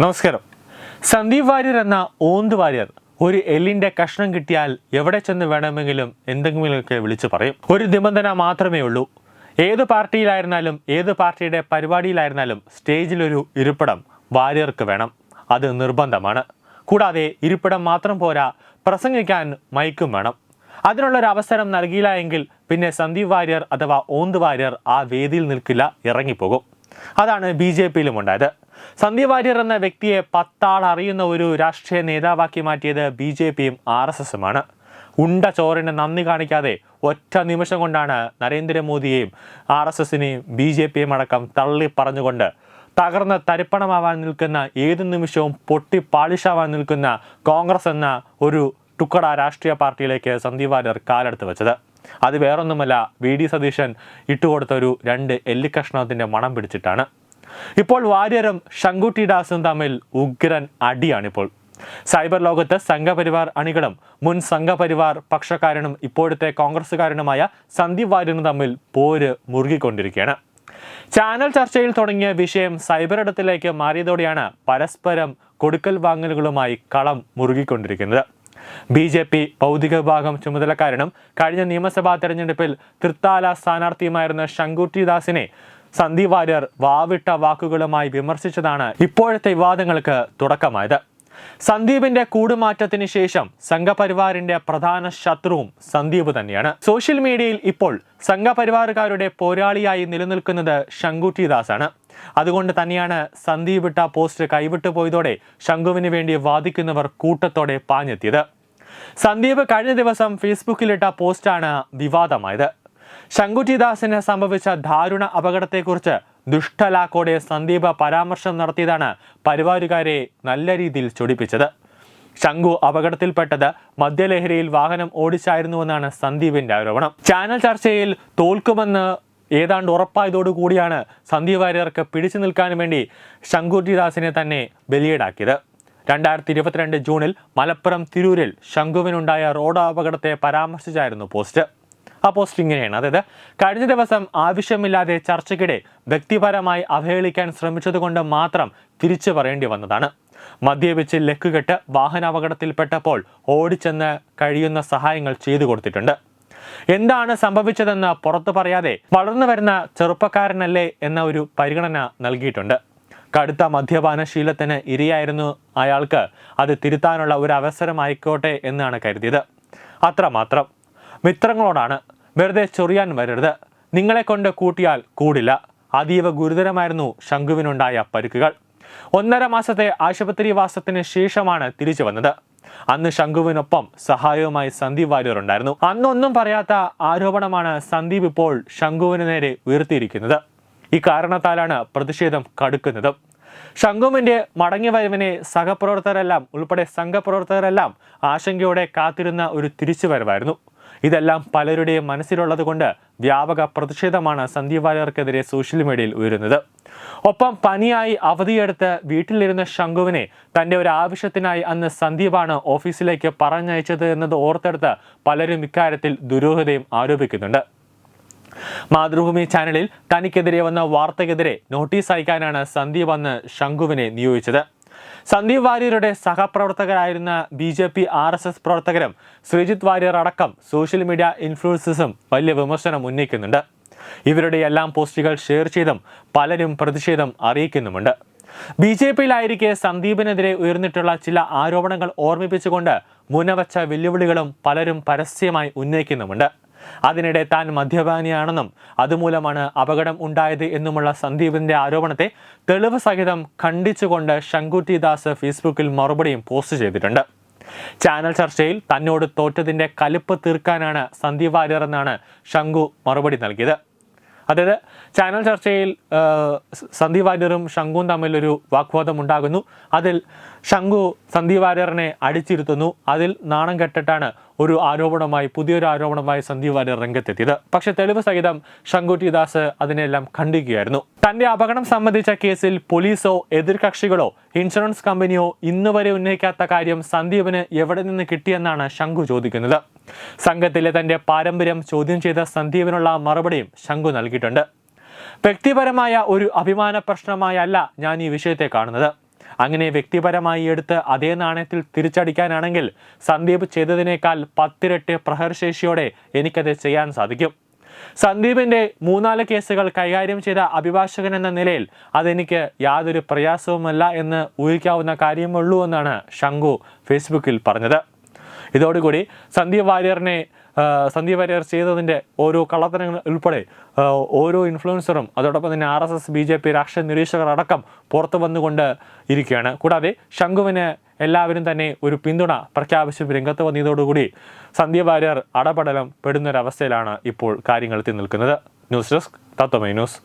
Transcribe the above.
നമസ്കാരം. സന്ദീപ് വാര്യർ എന്ന ഓന്ത് വാര്യർ ഒരു എല്ലിന്റെ കഷ്ണം കിട്ടിയാൽ എവിടെ ചെന്ന് വേണമെങ്കിലും എന്തെങ്കിലുമൊക്കെ വിളിച്ചു പറയും. ഒരു നിബന്ധന മാത്രമേ ഉള്ളൂ. ഏത് പാർട്ടിയിലായിരുന്നാലും ഏത് പാർട്ടിയുടെ പരിപാടിയിലായിരുന്നാലും സ്റ്റേജിലൊരു ഇരിപ്പിടം വാര്യർക്ക് വേണം. അത് നിർബന്ധമാണ്. കൂടാതെ ഇരിപ്പിടം മാത്രം പോരാ പ്രസംഗിക്കാൻ മൈക്കും വേണം. അതിനുള്ളൊരു അവസരം നൽകിയില്ല എങ്കിൽ പിന്നെ സന്ദീപ് വാര്യർ അഥവാ ഓന്ത് വാര്യർ ആ വേദിയിൽ നിൽക്കില്ല ഇറങ്ങിപ്പോകും. അതാണ് ബി ജെ പിയിലും ഉണ്ടായത്. സന്ദീപ് വാര്യർ എന്ന വ്യക്തിയെ പത്താൾ അറിയുന്ന ഒരു രാഷ്ട്രീയ നേതാവാക്കി മാറ്റിയത് ബി ജെ പിയും ആർ എസ് എസുമാണ്. ഉണ്ട ചോറിന് നന്ദി കാണിക്കാതെ ഒറ്റ നിമിഷം കൊണ്ടാണ് നരേന്ദ്രമോദിയെയും ആർ എസ് എസിനെയും ബി ജെ പിയും അടക്കം തള്ളി പറഞ്ഞുകൊണ്ട് തകർന്ന് തരിപ്പണമാവാൻ നിൽക്കുന്ന ഏത് നിമിഷവും പൊട്ടി പാളിഷാവാൻ നിൽക്കുന്ന കോൺഗ്രസ് എന്ന ഒരു ടുക്കട രാഷ്ട്രീയ പാർട്ടിയിലേക്ക് സന്ദീപ് വാര്യർ കാലെടുത്ത് വെച്ചത്. അത് വേറൊന്നുമല്ല വി ഡി സതീശൻ ഇട്ടുകൊടുത്ത ഒരു രണ്ട് എല്ലിക്കഷ്ണത്തിന്റെ മണം പിടിച്ചിട്ടാണ്. ഇപ്പോൾ വാര്യരും ശങ്കുട്ടി ദാസും തമ്മിൽ ഉഗ്രൻ അടിയാണിപ്പോൾ. സൈബർ ലോകത്ത് സംഘപരിവാർ അണികളും മുൻ സംഘപരിവാർ പക്ഷക്കാരനും ഇപ്പോഴത്തെ കോൺഗ്രസ്സുകാരനുമായ സന്ദീപ് വാര്യനും തമ്മിൽ പോര് മുറുകിക്കൊണ്ടിരിക്കുകയാണ്. ചാനൽ ചർച്ചയിൽ തുടങ്ങിയ വിഷയം സൈബർ ഇടത്തിലേക്ക് മാറിയതോടെയാണ് പരസ്പരം കൊടുക്കൽ വാങ്ങലുകളുമായി കളം മുറുകിക്കൊണ്ടിരിക്കുന്നത്. ബി ജെ പി ഭൗതിക വിഭാഗം ചുമതലക്കാരനും കഴിഞ്ഞ നിയമസഭാ തെരഞ്ഞെടുപ്പിൽ തൃത്താല സ്ഥാനാർത്ഥിയുമായിരുന്ന ശങ്കുട്ടി ദാസിനെ സന്ദീപ് വാര്യർ വാവിട്ട വാക്കുകളുമായി വിമർശിച്ചതാണ് ഇപ്പോഴത്തെ വിവാദങ്ങൾക്ക് തുടക്കമായത്. സന്ദീപിന്റെ കൂടുമാറ്റത്തിന് ശേഷം സംഘപരിവാറിന്റെ പ്രധാന ശത്രുവും സന്ദീപ് തന്നെയാണ്. സോഷ്യൽ മീഡിയയിൽ ഇപ്പോൾ സംഘപരിവാറുകാരുടെ പോരാളിയായി നിലനിൽക്കുന്നത് ശങ്കുട്ടി ആണ് അതുകൊണ്ട് തന്നെയാണ് സന്ദീപ് ഇട്ട പോസ്റ്റ് കൈവിട്ടു പോയതോടെ ശംഖുവിന് വേണ്ടി വാദിക്കുന്നവർ കൂട്ടത്തോടെ പാഞ്ഞെത്തിയത്. സന്ദീപ് കഴിഞ്ഞ ദിവസം ഫേസ്ബുക്കിലിട്ട പോസ്റ്റാണ് വിവാദമായത്. ശങ്കുറ്റിദാസിന് സംഭവിച്ച ദാരുണ അപകടത്തെക്കുറിച്ച് ദുഷ്ടലാക്കോടെ സന്ദീപ് പരാമർശം നടത്തിയതാണ് പരിവാരുകാരെ നല്ല രീതിയിൽ ചൊടിപ്പിച്ചത്. ശങ്കു അപകടത്തിൽപ്പെട്ടത് മദ്യലഹരിയിൽ വാഹനം ഓടിച്ചായിരുന്നുവെന്നാണ് സന്ദീപിന്റെ ആരോപണം. ചാനൽ ചർച്ചയിൽ തോൽക്കുമെന്ന് ഏതാണ്ട് ഉറപ്പായതോടുകൂടിയാണ് സന്ദീപ് വാര്യർക്ക് പിടിച്ചു നിൽക്കാൻ വേണ്ടി ശങ്കുട്ടിദാസിനെ തന്നെ ബലിയേടാക്കിയത്. രണ്ടായിരത്തി ഇരുപത്തിരണ്ട് ജൂണിൽ മലപ്പുറം തിരൂരിൽ ശംഖുവിനുണ്ടായ റോഡ് അപകടത്തെ പരാമർശിച്ചായിരുന്നു പോസ്റ്റ്. ആ പോസ്റ്റ് ഇങ്ങനെയാണ്. അതായത് കഴിഞ്ഞ ദിവസം ആവശ്യമില്ലാതെ ചർച്ചയ്ക്കിടെ വ്യക്തിപരമായി അവഹേളിക്കാൻ ശ്രമിച്ചതുകൊണ്ട് മാത്രം തിരിച്ചു പറയേണ്ടി വന്നതാണ്. മദ്യപിച്ച് ലക്കുകെട്ട് വാഹനാപകടത്തിൽപ്പെട്ടപ്പോൾ ഓടിച്ചെന്ന് കഴിയുന്ന സഹായങ്ങൾ ചെയ്തു കൊടുത്തിട്ടുണ്ട്. എന്താണ് സംഭവിച്ചതെന്ന് പുറത്തു പറയാതെ വളർന്നു വരുന്ന ചെറുപ്പക്കാരനല്ലേ എന്ന ഒരു പരിഗണന നൽകിയിട്ടുണ്ട്. കടുത്ത മദ്യപാന ശീലത്തിന് ഇരയായിരുന്നു അയാൾക്ക്. അത് തിരുത്താനുള്ള ഒരു അവസരമായിക്കോട്ടെ എന്നാണ് കരുതിയത്. അത്രമാത്രം. മിത്രങ്ങളോടാണ്. വെറുതെ ചൊറിയാൻ വരരുത്. നിങ്ങളെ കൊണ്ട് കൂട്ടിയാൽ കൂടില്ല. അതീവ ഗുരുതരമായിരുന്നു ശംഖുവിനുണ്ടായ പരുക്കുകൾ. ഒന്നര മാസത്തെ ആശുപത്രിവാസത്തിന് ശേഷമാണ് തിരിച്ചു വന്നത്. അന്ന് ശംഖുവിനൊപ്പം സഹായവുമായി സന്ദീപ് വാര്യർ ഉണ്ടായിരുന്നു. അന്നൊന്നും പറയാത്ത ആരോപണമാണ് സന്ദീപ് ഇപ്പോൾ ശംഖുവിന് നേരെ ഉയർത്തിയിരിക്കുന്നത്. ഈ കാരണത്താലാണ് പ്രതിഷേധം കടുക്കുന്നത്. ശംഖുവിന്റെ മടങ്ങിവരവിനെ സഹപ്രവർത്തകരെല്ലാം ഉൾപ്പെടെ സംഘപ്രവർത്തകരെല്ലാം ആശങ്കയോടെ കാത്തിരുന്ന ഒരു തിരിച്ചുവരവായിരുന്നു. ഇതെല്ലാം പലരുടെയും മനസ്സിലുള്ളത് കൊണ്ട് വ്യാപക പ്രതിഷേധമാണ് സന്ദീപ് വാര്യർക്കെതിരെ സോഷ്യൽ മീഡിയയിൽ ഉയരുന്നത്. ഒപ്പം പനിയായി അവധിയെടുത്ത് വീട്ടിലിരുന്ന ശംഖുവിനെ തന്റെ ഒരു ആവശ്യത്തിനായി അന്ന് സന്ദീപാണ് ഓഫീസിലേക്ക് പറഞ്ഞയച്ചത് എന്നത് ഓർത്തെടുത്ത് പലരും ഇക്കാര്യത്തിൽ ദുരൂഹതയും ആരോപിക്കുന്നുണ്ട്. മാതൃഭൂമി ചാനലിൽ തനിക്കെതിരെ വന്ന വാർത്തയ്ക്കെതിരെ നോട്ടീസ് അയക്കാനാണ് സന്ദീപ് അന്ന് ശംഖുവിനെ നിയോഗിച്ചത്. സന്ദീപ് വാര്യരുടെ സഹപ്രവർത്തകരായിരുന്ന B J P R S S പ്രവർത്തകരും ശ്രീജിത് വാര്യർ അടക്കം സോഷ്യൽ മീഡിയ ഇൻഫ്ലുവൻസസും വലിയ വിമർശനം ഉന്നയിക്കുന്നുണ്ട്. ഇവരുടെ എല്ലാം പോസ്റ്റുകൾ ഷെയർ ചെയ്തും പലരും പ്രതിഷേധം അറിയിക്കുന്നുമുണ്ട്. ബി ജെ പിയിലായിരിക്കെ സന്ദീപിനെതിരെ ഉയർന്നിട്ടുള്ള ചില ആരോപണങ്ങൾ ഓർമ്മിപ്പിച്ചുകൊണ്ട് മുനവച്ച വെല്ലുവിളികളും പലരും പരസ്യമായി ഉന്നയിക്കുന്നുമുണ്ട്. അതിനിടെ താൻ മദ്യപാനിയാണെന്നും അതുമൂലമാണ് അപകടം ഉണ്ടായത് എന്നുമുള്ള സന്ദീപിന്റെ ആരോപണത്തെ തെളിവ് സഹിതം ഖണ്ഡിച്ചുകൊണ്ട് ശങ്കുറ്റി ദാസ് ഫേസ്ബുക്കിൽ മറുപടിയും പോസ്റ്റ് ചെയ്തിട്ടുണ്ട്. ചാനൽ ചർച്ചയിൽ തന്നോട് തോറ്റതിന്റെ കലിപ്പ് തീർക്കാനാണ് സന്ദീപ് വാര്യർ എന്നാണ് ശങ്കു മറുപടി നൽകിയത്. അതായത് ചാനൽ ചർച്ചയിൽ സന്ദീപ് വാര്യറും ശംഖുവും തമ്മിലൊരു വാഗ്വാദം ഉണ്ടാകുന്നു. അതിൽ ശംഖു സന്ദീപ് വാര്യറിനെ അടിച്ചിരുത്തുന്നു. അതിൽ നാണം കെട്ടിട്ടാണ് ഒരു ആരോപണമായി പുതിയൊരു ആരോപണമായി സന്ദീപ് വാര്യർ രംഗത്തെത്തിയത്. പക്ഷെ തെളിവ് സഹിതം ശങ്കുട്ടി ദാസ് അതിനെല്ലാം ഖണ്ഡിക്കുകയായിരുന്നു. തന്റെ അപകടം സംബന്ധിച്ച കേസിൽ പോലീസോ എതിർകക്ഷികളോ ഇൻഷുറൻസ് കമ്പനിയോ ഇന്നുവരെ ഉന്നയിക്കാത്ത കാര്യം സന്ദീപിന് എവിടെ നിന്ന് കിട്ടിയെന്നാണ് ശംഖു ചോദിക്കുന്നത്. സംഘത്തിലെ തന്റെ പാരമ്പര്യം ചോദ്യം ചെയ്ത സന്ദീപിനുള്ള മറുപടിയും ശംഖു നൽകിയിട്ടുണ്ട്. വ്യക്തിപരമായ ഒരു അഭിമാന പ്രശ്നമായല്ല ഞാൻ ഈ വിഷയത്തെ കാണുന്നത്. അങ്ങനെ വ്യക്തിപരമായി എടുത്ത് അതേ നാണയത്തിൽ തിരിച്ചടിക്കാനാണെങ്കിൽ സന്ദീപ് ചെയ്തതിനേക്കാൾ പത്തിരട്ടി പ്രഹരശേഷിയോടെ എനിക്കത് ചെയ്യാൻ സാധിക്കും. സന്ദീപിന്റെ മൂന്നാൽ കേസുകൾ കൈകാര്യം ചെയ്ത അഭിഭാഷകൻ എന്ന നിലയിൽ അതെനിക്ക് യാതൊരു പ്രയാസവുമല്ല എന്ന് ഊഹിക്കാവുന്ന കാര്യമുള്ളൂ എന്നാണ് ശംഖു ഫേസ്ബുക്കിൽ പറഞ്ഞത്. ഇതോടുകൂടി സന്ദീപ് വാര്യറിനെ സന്ധ്യ വാര്യർ ചെയ്തതിന്റെ ഓരോ കള്ളത്തരങ്ങൾ ഉൾപ്പെടെ ഓരോ ഇൻഫ്ലുവൻസറും അതോടൊപ്പം തന്നെ R S S B J P രാഷ്ട്രീയ നിരീക്ഷകർ അടക്കം പുറത്തു വന്നുകൊണ്ട് ഇരിക്കുകയാണ്. കൂടാതെ ശംഖുവിന് എല്ലാവരും തന്നെ ഒരു പിന്തുണ പ്രഖ്യാപിച്ച് രംഗത്ത് വന്നതോടുകൂടി സന്ദീപ് വാര്യർ അടപടലം പെടുന്നൊരവസ്ഥയിലാണ് ഇപ്പോൾ കാര്യങ്ങൾ എത്തി നിൽക്കുന്നത്. News desk Tatwamayi news.